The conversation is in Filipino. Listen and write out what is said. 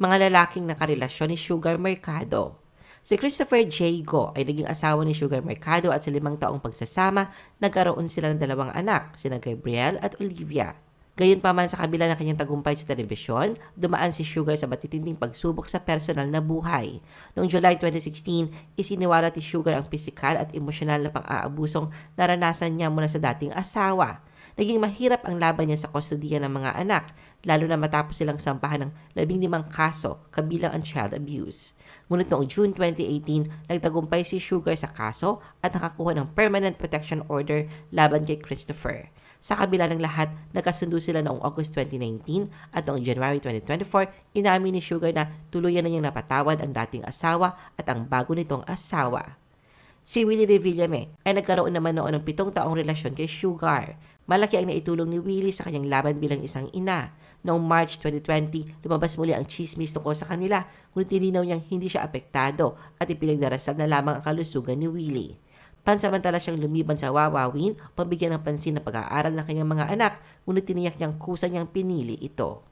mga lalaking nakarelasyon ni Sugar Mercado. Si Christopher J. Go ay naging asawa ni Sugar Mercado at sa limang taong pagsasama, nagkaroon sila ng dalawang anak, sina Gabriel at Olivia. Gayunpaman sa kabila ng kanyang tagumpay sa telebisyon, dumaan si Sugar sa matitinding pagsubok sa personal na buhay. Noong July 2016, isiniwalat ni Sugar ang pisikal at emosyonal na pang-aabusong naranasan niya mula sa dating asawa. Naging mahirap ang laban niya sa kustodiya ng mga anak, lalo na matapos silang sampahan ng labing limang kaso kabilang ang child abuse. Ngunit noong June 2018, nagtagumpay si Sugar sa kaso at nakakuha ng permanent protection order laban kay Christopher. Sa kabila ng lahat, nagkasundo sila noong August 2019 at noong January 2024, inamin ni Sugar na tuluyan na niyang napatawad ang dating asawa at ang bago nitong asawa. Si Willie Revillame ay nagkaroon naman noon ng pitong taong relasyon kay Sugar. Malaki ang naitulong ni Willie sa kanyang laban bilang isang ina. Noong March 2020, lumabas muli ang chismis tungkol sa kanila, ngunit tininaw niyang hindi siya apektado at ipinagdarasal na lamang ang kalusugan ni Willie. Pansamantala siyang lumiban sa Wawawin, pabigyan ng pansin na pag-aaral ng kanyang mga anak, ngunit tiniyak niyang kusa niyang pinili ito.